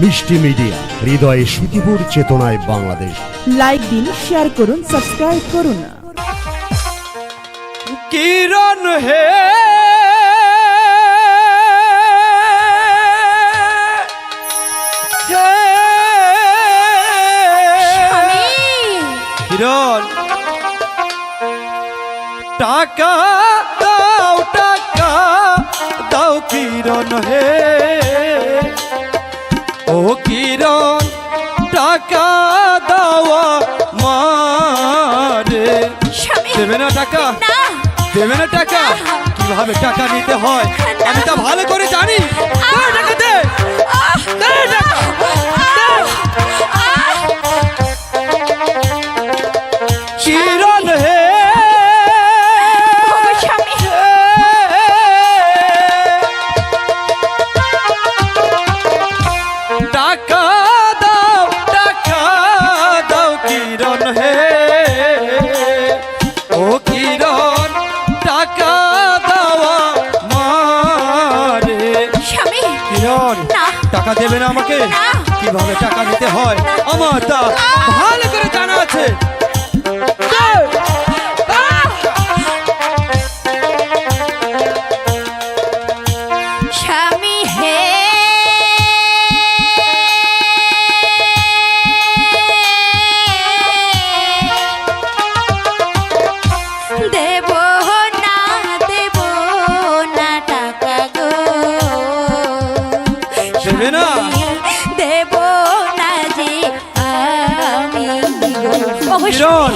মিষ্টি মিডিয়া হৃদয়ে সুখীপুর চেতনায় বাংলাদেশ। লাইক দিন শেয়ার করুন সাবস্ক্রাইব করুন। কিরণ হে? কিরণ? টাকা দাও টাকা দাও কিরণ হে? ও কিরণ টাকা দাওয়া মারে। দেবে না টাকা? দেবে না টাকা? কীভাবে টাকা নিতে হয়? আমি তা ভালো করে জানি। টাকা দে। টাকা দাও টাকা দাও কিরণ হে। ও কিরণ টাকা দাও মারে কিরণ টাকা দেবে না আমাকে? কীভাবে টাকা দিতে হয়? আমার তা ভালো করে জানা আছে। কিরণ?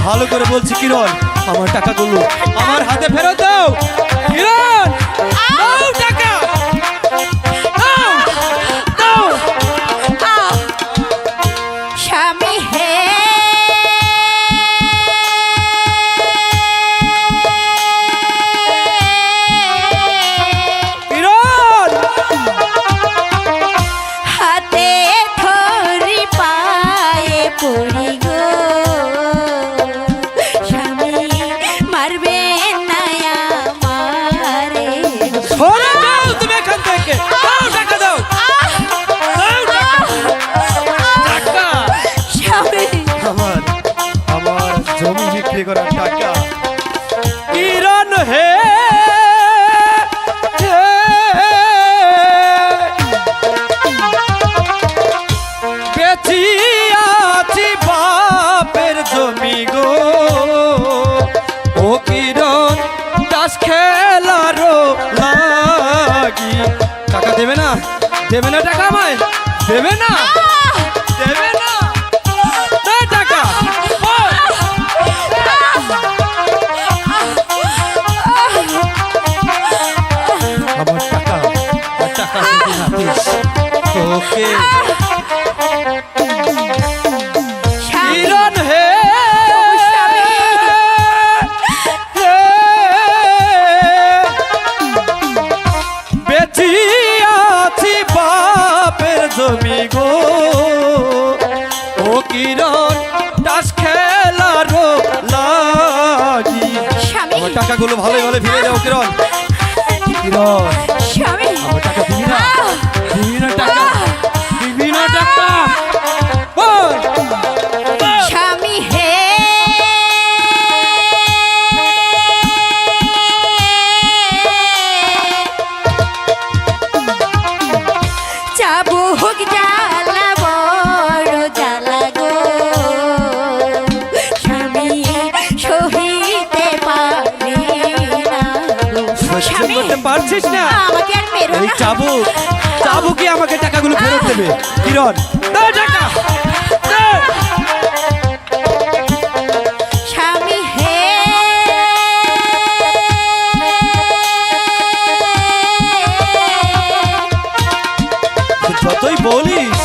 ভালো করে বলছি কিরণ। আমার টাকাগুলো আমার হাতে ফেরত দাও। কিরণ! করার টাকা কিরণ হে হে। আছি বাপের জমি গো। ও কিরণ দাস খেলারও লাগি। টাকা দেবে না? দেবে না টাকা আমায়? দেবে না? দেবে কিরণ হে। বেচি আছি বাপের জমি গো। ও কিরণ দাস খেলারও লাগি। আমার টাকাগুলো ভালোই ভালো ফিরে যাও কিরণ। কিরণ। চাবুক জ্বালা বড় জ্বালা গো। স্বামী সহিতে পারে না। স্বামী, পারছিস আমাকে আর মেরো না। চাবুক চাবুকই আমাকে টাকাগুলো ফেরত দেবে? কিরণ টাকা। যতই বলিস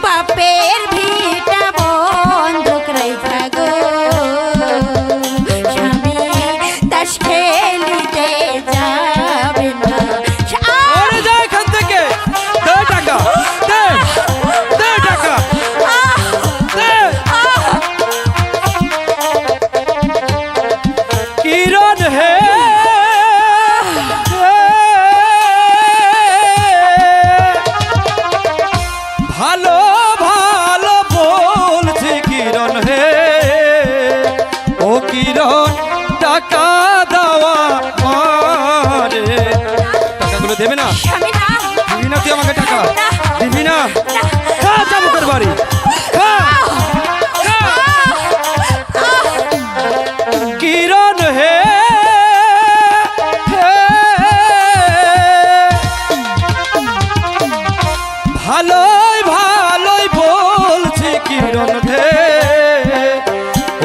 বাপের খা। কিরণ হে। ভালোই ভালোই বলছি কিরণ হে।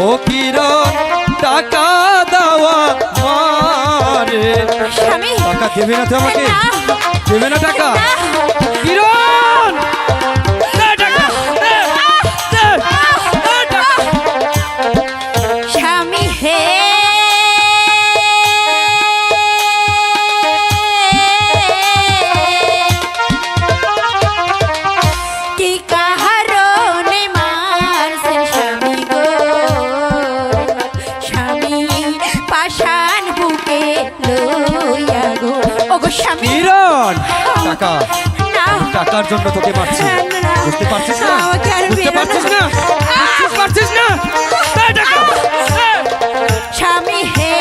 ও কিরণ টাকা দেওয়া মারে। টাকা দেবে না তো আমাকে? দেবে না টাকা? কিরণ টাকার জন্য তোকে মারছি বুঝতে পারছিস না? বুঝতে পারছিস না? বুঝতে পারছিস না? স্বামী হে।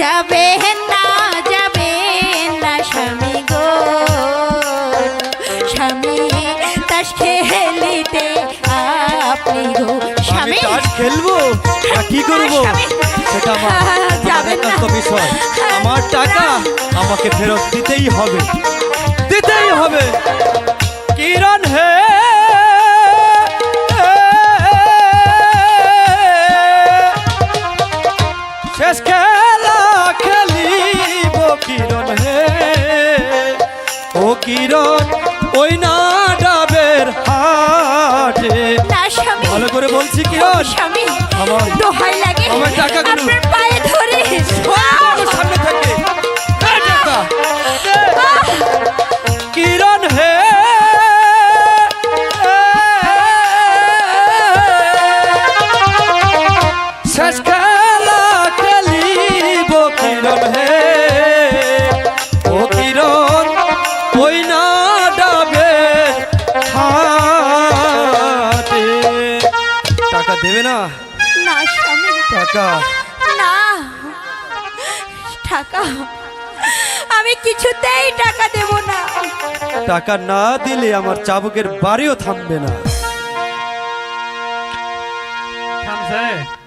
যাবে না যাবে না স্বামী গো। স্বামী তাস খেলিতে আপনি গো। স্বামী তাস খেলব? কি করব সেটা আমার একান্ত বিষয়। আমার টাকা আমাকে ফেরত দিতেই হবে। দিতেই হবে। কিরণ হে শেষ খেলা খেলিব কিরণ হে। ও কিরণ ওই না ডাবের হাটে করে বলছি কি আমার দোহাই লাগে আমার টাকাগুলো। টাকা। না টাকা। আমি কিছুতেই টাকা দেব না। টাকা না দিলে আমার চাবুকের বাড়িও থামবে না। থামছে